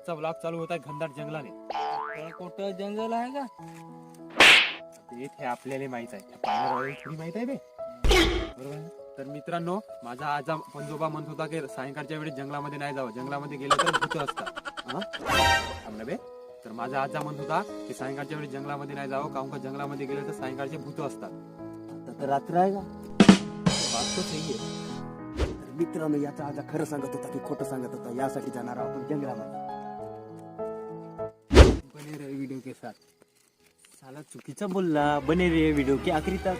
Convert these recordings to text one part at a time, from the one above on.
आजचा ब्लॉग चालू होता घनदाट जंगलाने. कुठं जंगल आहे का? ते हे आपल्याला माहीत आहे. माहीत आहे बे. बरोबर? तर मित्रांनो माझा आजा पंजोबा म्हणत होता की सायंकाळच्या वेळी जंगलामध्ये नाही जावं. जंगलामध्ये गेलं तर भूत असतात. बे. तर माझा आजा म्हणत होता की सायंकाळच्या वेळी जंगलामध्ये नाही जावं काहून का जंगलामध्ये गेलं तर सायंकाळचे भूत असतात. आता तर रात्र आहे का? मित्रांनो याचा आजा खरं सांगत होता की खोटं सांगत होता यासाठी जाणार आपण जंगलामध्ये. बने रहे व्हिडिओ के साथ. साला चुकीचा बोलला बने रे व्हिडिओ के आखिरी तक.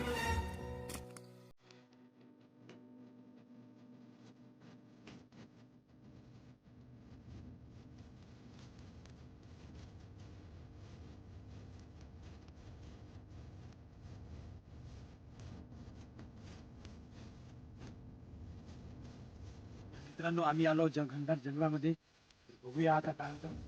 मित्रांनो आम्ही आलो जंग जंगलामध्ये. बघूया आता काय होतं.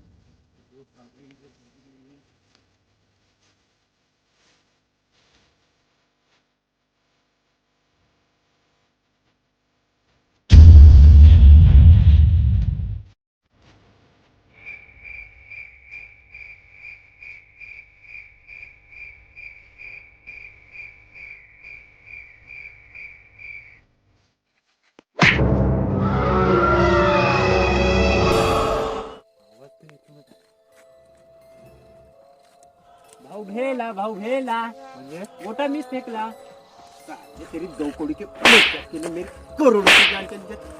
भाऊ भेला म्हणजे? मोठा मिस फेकला. साले तेरी दो कोड़ी के केले मेरे करोड़ों की जान के अंदर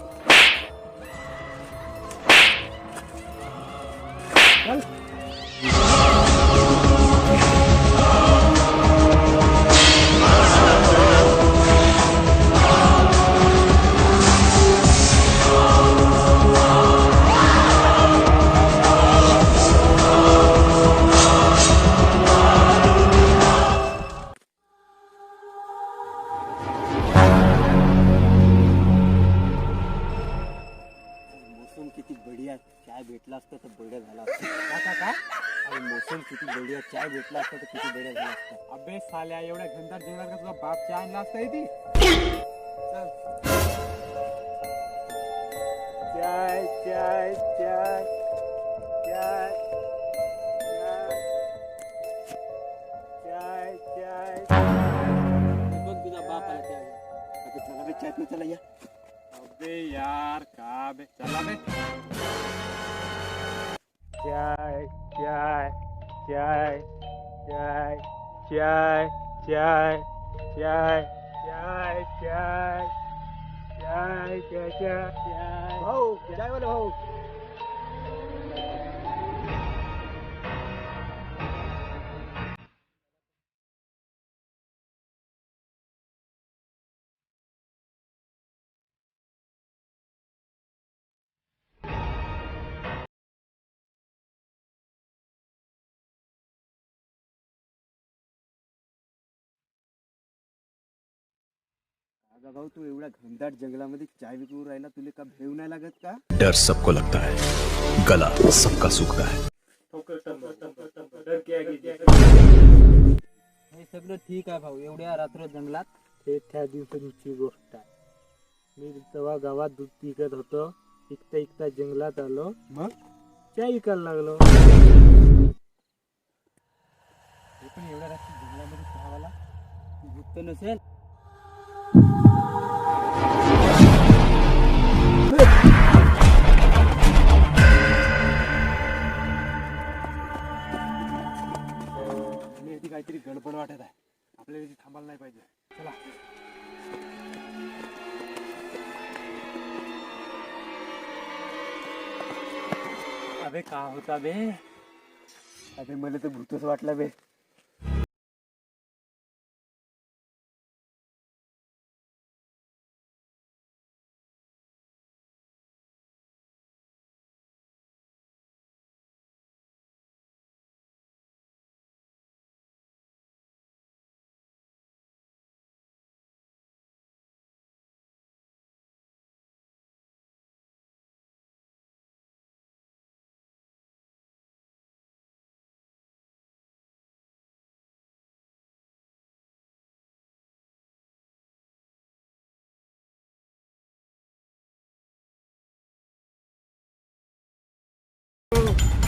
मौसम किती बढिया चाय भेटला असतं तर बढिया झाला असतं. आता काय? अरे मौसम किती बढिया चाय भेटला असतं तर किती बढिया झाला असतं. अबे साल्या एवढ्या घनदाट जेवणार का तुझा बाप चाय आणला असता ती चल. चाय चाय चाय चाय चाय चाय बघ तुझा बाप आला त्या आता चला चाय पिऊ चला या. अबे यार का बे चला बे चाय चाय चाय चाय चाय चाय चाय चाय चाय चाय चाय चाय भाऊ चाय वाले भाऊ अगं भाऊ तू एवढ्या घनदाट जंगलामध्ये चाय विकू राहिला तुला का भेव नाही लागत का? डर सबको लगता है। गला सबका सूखता है। हे सगळं ठीक आहे भाऊ एवढ्या रात्र जंगलात हे त्या दिवसांची गोष्ट आहे. मी तेव्हा गावात दूध पिकत होतो इकता इकता जंगलात आलो. मग? त्या विकायला लागलो. हे पण एवढ्या रात्री जंगलामध्ये चहावाला भूत तर नसेल? वाटत आहे. आपल्याला इथे थांबायला नाही पाहिजे. चला. अबे का होता बे? अरे मला तर भूतच वाटला बे. Oh.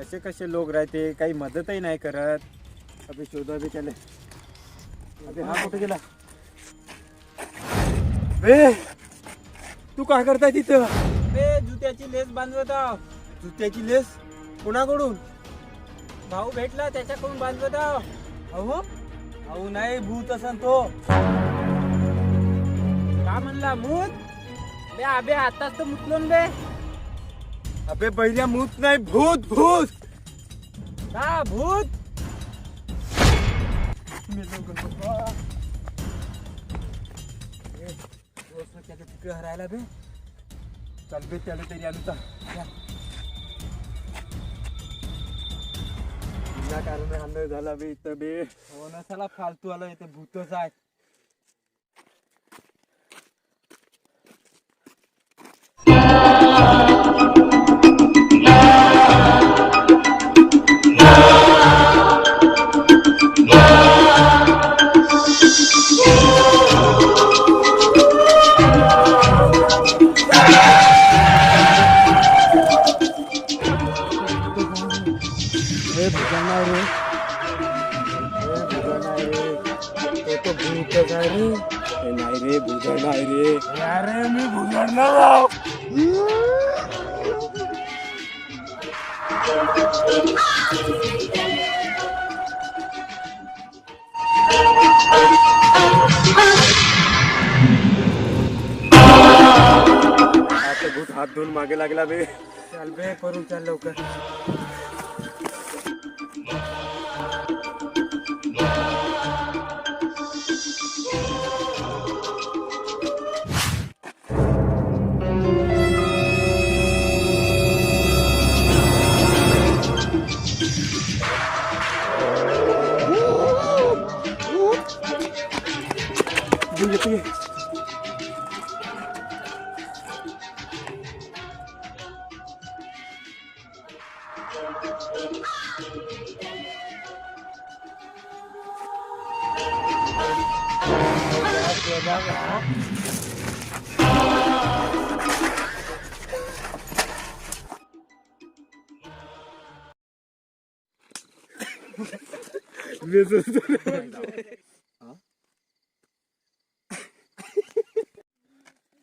कसे कसे लोक राहते काही मदतही नाही करत. अबे शोधा बे त्याले अबे हा कुठे गेला? बे तू काय करताय तिथं? बे जुत्याची लेस बांधवत आहो. जुत्याची लेस? कोणाकडून? भाऊ भेटला त्याच्याकडून बांधवत आहो. अहो? अहो नाही भूत असन तो. का म्हणला मूत बे आबे आताच तर मुतलोन बे. अबे पहिल्या मूत नाही भूत भूत! का भूत? त्याला तिकडे हरायला बे चल बे त्याला तरी आणता कारण झाला बे इथं बे. हो ना साला फालतू आला इथे भूतच आहे. हे भुजाना रे हे भुजाना रे तो तो भूतच आहे रे हे नाही रे भुजण आहे रे. अरे मी भुजणार राव भूत हात धुवून मागे लागला बे. चल बे करून चल लवकर.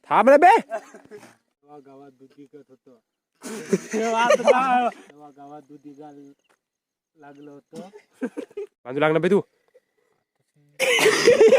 थांब रे बे तेव्हा गावात दूध विकत होतो तेव्हा गावात दुधी विकायला लागलं होतं बांधू लागणार बे तू.